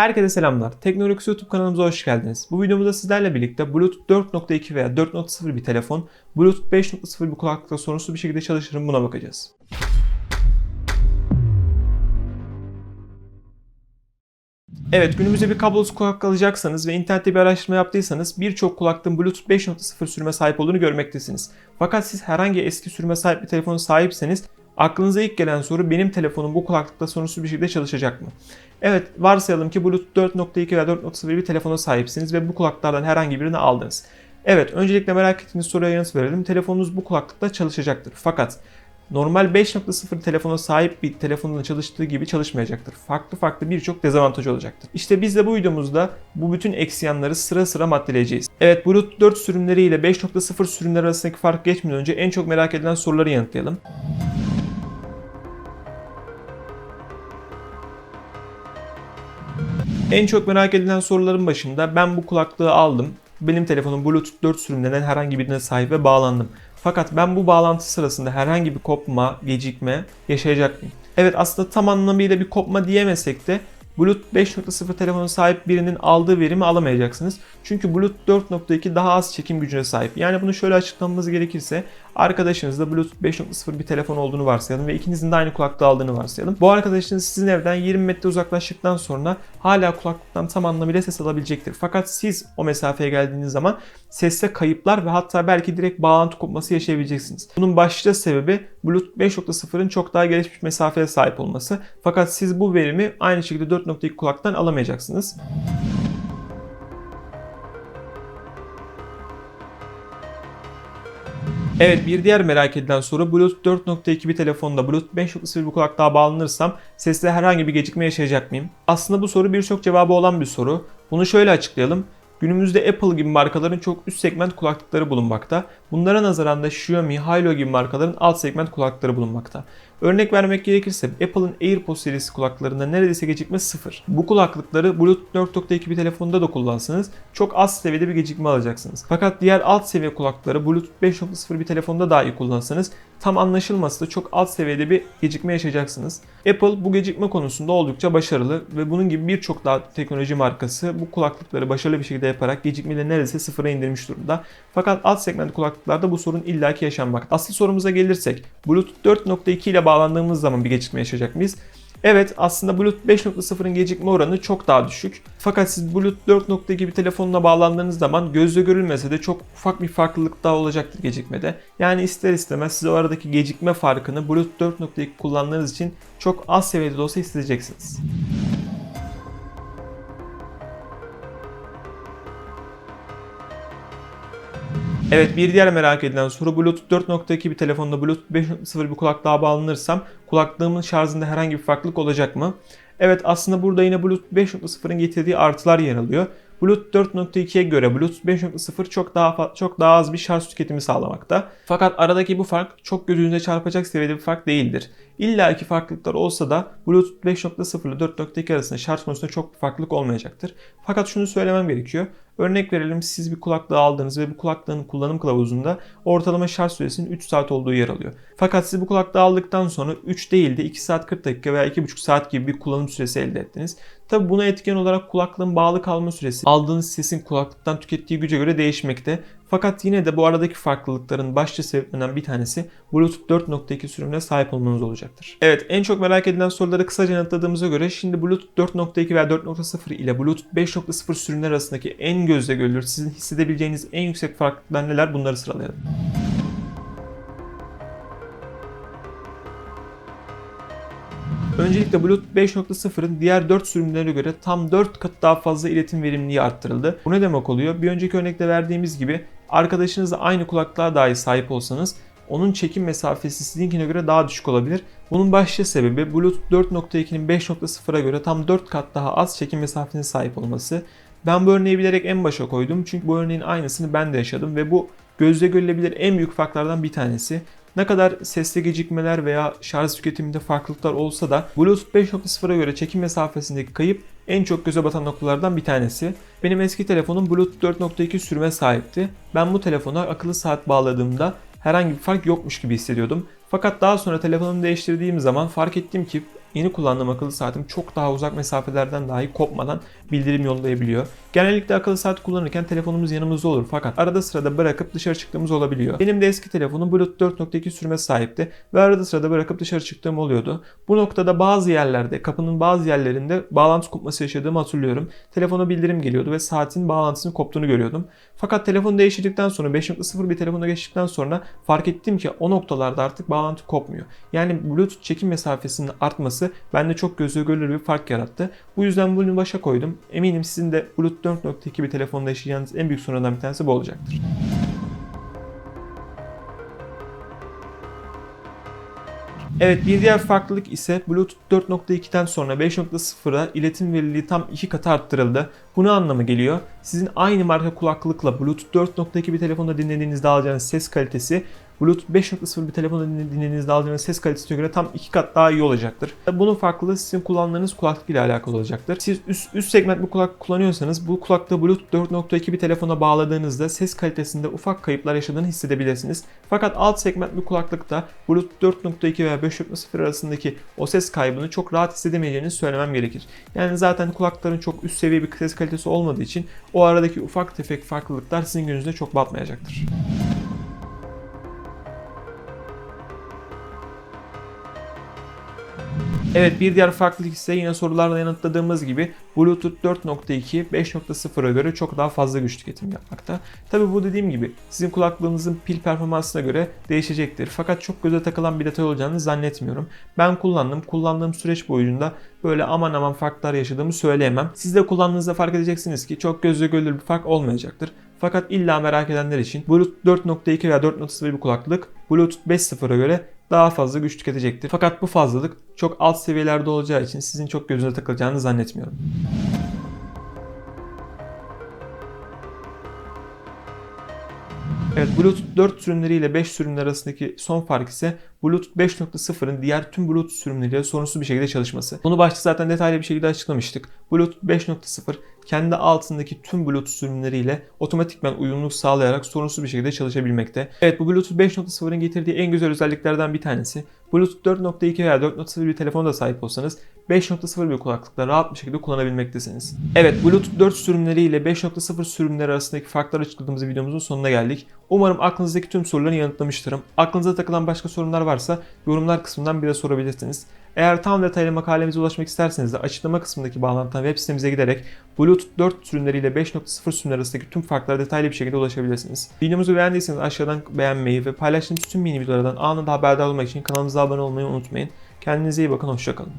Herkese selamlar. Teknolojik YouTube kanalımıza hoş geldiniz. Bu videomuzda sizlerle birlikte Bluetooth 4.2 veya 4.0 bir telefon, Bluetooth 5.0 bir kulaklıkla sorunsuz bir şekilde çalışır mı buna bakacağız. Evet günümüzde bir kablosuz kulaklık alacaksanız ve internette bir araştırma yaptıysanız birçok kulaklığın Bluetooth 5.0 sürüme sahip olduğunu görmektesiniz. Fakat siz herhangi eski sürüme sahip bir telefona sahipseniz aklınıza ilk gelen soru benim telefonum bu kulaklıkla sorunsuz bir şekilde çalışacak mı? Evet varsayalım ki Bluetooth 4.2 veya 4.0 bir telefona sahipsiniz ve bu kulaklardan herhangi birini aldınız. Evet öncelikle merak ettiğiniz soruya yanıt verelim. Telefonunuz bu kulaklıkla çalışacaktır. Fakat normal 5.0 telefona sahip bir telefonun çalıştığı gibi çalışmayacaktır. Farklı farklı birçok dezavantajı olacaktır. İşte biz de bu videomuzda bu bütün eksi yanları sıra sıra maddeleyeceğiz. Evet Bluetooth 4 sürümleri ile 5.0 sürümleri arasındaki fark geçmeden önce en çok merak edilen soruları yanıtlayalım. En çok merak edilen soruların başında ben bu kulaklığı aldım. Benim telefonum Bluetooth 4 sürümlerinden herhangi birine sahip ve bağlandım. Fakat ben bu bağlantı sırasında herhangi bir kopma, gecikme yaşayacak mıyım? Evet aslında tam anlamıyla bir kopma diyemesek de Bluetooth 5.0 telefona sahip birinin aldığı verimi alamayacaksınız. Çünkü Bluetooth 4.2 daha az çekim gücüne sahip. Yani bunu şöyle açıklamamız gerekirse arkadaşınızda Bluetooth 5.0 bir telefon olduğunu varsayalım ve ikinizin de aynı kulaklığı aldığını varsayalım. Bu arkadaşınız sizin evden 20 metre uzaklaştıktan sonra hala kulaklıktan tam anlamıyla ses alabilecektir. Fakat siz o mesafeye geldiğiniz zaman seste kayıplar ve hatta belki direkt bağlantı kopması yaşayabileceksiniz. Bunun başlıca sebebi Bluetooth 5.0'ın çok daha gelişmiş mesafeye sahip olması. Fakat siz bu verimi aynı şekilde 4.2 kulaktan alamayacaksınız. Evet bir diğer merak edilen soru Bluetooth 4.2 bir telefonda Bluetooth 5.0 bir kulaklığa bağlanırsam sesle herhangi bir gecikme yaşayacak mıyım? Aslında bu soru birçok cevabı olan bir soru. Bunu şöyle açıklayalım. Günümüzde Apple gibi markaların çok üst segment kulaklıkları bulunmakta. Bunlara nazaran da Xiaomi, Hilo gibi markaların alt segment kulaklıkları bulunmakta. Örnek vermek gerekirse Apple'ın AirPods serisi kulaklıklarında neredeyse gecikme sıfır. Bu kulaklıkları Bluetooth 4.2 bir telefonda da kullansanız çok az seviyede bir gecikme alacaksınız. Fakat diğer alt seviye kulaklıkları Bluetooth 5.0 bir telefonda dahi kullansanız tam anlaşılması da çok alt seviyede bir gecikme yaşayacaksınız. Apple bu gecikme konusunda oldukça başarılı ve bunun gibi birçok daha teknoloji markası bu kulaklıkları başarılı bir şekilde yaparak gecikmeleri neredeyse sıfıra indirmiş durumda. Fakat alt segment kulaklıklarda bu sorun illaki yaşanmakta. Asıl sorumuza gelirsek Bluetooth 4.2 ile bağlandığımız zaman bir gecikme yaşayacak mıyız? Evet aslında Bluetooth 5.0'ın gecikme oranı çok daha düşük. Fakat siz Bluetooth 4.2 bir telefonla bağlandığınız zaman gözle görülmese de çok ufak bir farklılık daha olacaktır gecikmede. Yani ister istemez siz o aradaki gecikme farkını Bluetooth 4.2 kullandığınız için çok az seviyede de olsa hissedeceksiniz. Evet bir diğer merak edilen soru Bluetooth 4.2 bir telefonda Bluetooth 5.0 bir kulaklığa bağlanırsam kulaklığımın şarjında herhangi bir farklılık olacak mı? Evet aslında burada yine Bluetooth 5.0'ın getirdiği artılar yer alıyor. Bluetooth 4.2'ye göre Bluetooth 5.0 çok daha çok daha az bir şarj tüketimi sağlamakta. Fakat aradaki bu fark çok gözünüze çarpacak seviyede bir fark değildir. İlla ki farklılıklar olsa da Bluetooth 5.0 ile 4.2 arasında şarj konusunda çok bir farklılık olmayacaktır. Fakat şunu söylemem gerekiyor. Örnek verelim siz bir kulaklığı aldınız ve bu kulaklığın kullanım kılavuzunda ortalama şarj süresinin 3 saat olduğu yer alıyor. Fakat siz bu kulaklığı aldıktan sonra 3 değil de 2 saat 40 dakika veya 2,5 saat gibi bir kullanım süresi elde ettiniz. Tabi buna etken olarak kulaklığın bağlı kalma süresi aldığınız sesin kulaklıktan tükettiği güce göre değişmekte. Fakat yine de bu aradaki farklılıkların başlıca sebeplerinden bir tanesi Bluetooth 4.2 sürümüne sahip olmanız olacaktır. Evet en çok merak edilen soruları kısaca yanıtladığımıza göre şimdi Bluetooth 4.2 veya 4.0 ile Bluetooth 5.0 sürümler arasındaki en gözle görülür sizin hissedebileceğiniz en yüksek farklılıklar neler bunları sıralayalım. Öncelikle Bluetooth 5.0'ın diğer 4 sürümlerine göre tam 4 kat daha fazla iletim verimliliği arttırıldı. Bu ne demek oluyor? Bir önceki örnekte verdiğimiz gibi arkadaşınızla aynı kulaklığa dahi sahip olsanız onun çekim mesafesi sizinkine göre daha düşük olabilir. Bunun başlıca sebebi Bluetooth 4.2'nin 5.0'a göre tam 4 kat daha az çekim mesafesine sahip olması. Ben bu örneği bilerek en başa koydum çünkü bu örneğin aynısını ben de yaşadım ve bu gözle görülebilir en büyük farklardan bir tanesi. Ne kadar sesli gecikmeler veya şarj tüketiminde farklılıklar olsa da Bluetooth 5.0'a göre çekim mesafesindeki kayıp en çok göze batan noktalardan bir tanesi. Benim eski telefonum Bluetooth 4.2 sürüme sahipti. Ben bu telefona akıllı saat bağladığımda herhangi bir fark yokmuş gibi hissediyordum. Fakat daha sonra telefonumu değiştirdiğim zaman fark ettim ki yeni kullandığım akıllı saatim çok daha uzak mesafelerden dahi kopmadan bildirim yollayabiliyor. Genellikle akıllı saat kullanırken telefonumuz yanımızda olur fakat arada sırada bırakıp dışarı çıktığımız olabiliyor. Benim de eski telefonum Bluetooth 4.2 sürme sahipti ve arada sırada bırakıp dışarı çıktığım oluyordu. Bu noktada bazı yerlerde, kapının bazı yerlerinde bağlantı kopması yaşadığımı hatırlıyorum. Telefona bildirim geliyordu ve saatin bağlantısının koptuğunu görüyordum. Fakat telefonu değiştirdikten sonra 5.0 bir telefona geçtikten sonra fark ettim ki o noktalarda artık bağlantı kopmuyor. Yani Bluetooth çekim mesafesinin artması bende çok gözle görülür bir fark yarattı. Bu yüzden bunu başa koydum. Eminim sizin de Bluetooth 4.2 bir telefonda yaşayacağınız en büyük sorunlardan bir tanesi bu olacaktır. Evet bir diğer farklılık ise Bluetooth 4.2'den sonra 5.0'a iletim verililiği tam iki katı arttırıldı. Bu ne anlamı geliyor? Sizin aynı marka kulaklıkla Bluetooth 4.2 bir telefonda dinlediğinizde alacağınız ses kalitesi Bluetooth 5.0 bir telefonda dinlediğinizde alacağınız ses kalitesine göre tam iki kat daha iyi olacaktır. Bunun farklılığı sizin kullandığınız kulaklık ile alakalı olacaktır. Siz üst, üst segment bir kulaklık kullanıyorsanız bu kulaklığı Bluetooth 4.2 bir telefona bağladığınızda ses kalitesinde ufak kayıplar yaşadığını hissedebilirsiniz. Fakat alt segment bir kulaklıkta Bluetooth 4.2 veya 5.0 arasındaki o ses kaybını çok rahat hissedemeyeceğinizi söylemem gerekir. Yani zaten kulaklıkların çok üst seviye bir ses kalitesi olmadığı için o aradaki ufak tefek farklılıklar sizin gözünüze çok batmayacaktır. Evet bir diğer farklılık ise yine sorularla yanıtladığımız gibi Bluetooth 4.2 5.0'a göre çok daha fazla güç tüketim yapmakta. Tabi bu dediğim gibi sizin kulaklığınızın pil performansına göre değişecektir. Fakat çok göze takılan bir detay olacağını zannetmiyorum. Ben kullandım. Kullandığım süreç boyunca böyle aman aman farklar yaşadığımı söyleyemem. Siz de kullandığınızda fark edeceksiniz ki çok gözle görülür bir fark olmayacaktır. Fakat illa merak edenler için Bluetooth 4.2 veya 4.0 bir kulaklık Bluetooth 5.0'a göre daha fazla güç tüketecektir. Fakat bu fazlalık çok alt seviyelerde olacağı için sizin çok gözüne takılacağını zannetmiyorum. Evet Bluetooth 4 sürümleri ile 5 sürümler arasındaki son fark ise Bluetooth 5.0'ın diğer tüm Bluetooth sürümleriyle sorunsuz bir şekilde çalışması. Bunu başta zaten detaylı bir şekilde açıklamıştık. Bluetooth 5.0 kendi altındaki tüm Bluetooth sürümleriyle otomatikman uyumluluk sağlayarak sorunsuz bir şekilde çalışabilmekte. Evet bu Bluetooth 5.0'ın getirdiği en güzel özelliklerden bir tanesi. Bluetooth 4.2 veya 4.0 bir telefona sahip olsanız 5.0 bir kulaklıkla rahat bir şekilde kullanabilmektesiniz. Evet Bluetooth 4 sürümleri ile 5.0 sürümleri arasındaki farkları açıkladığımız videomuzun sonuna geldik. Umarım aklınızdaki tüm soruları yanıtlamıştırım. Aklınıza takılan başka sorunlar varsa yorumlar kısmından bize sorabilirsiniz. Eğer tam detaylı makalemize ulaşmak isterseniz de açıklama kısmındaki bağlantıdan web sitemize giderek Bluetooth 4 sürümleriyle 5.0 sürümler arasındaki tüm farklara detaylı bir şekilde ulaşabilirsiniz. Videomuzu beğendiyseniz aşağıdan beğenmeyi ve paylaştığımız tüm mini videolardan anında haberdar olmak için kanalımıza abone olmayı unutmayın. Kendinize iyi bakın, hoşçakalın.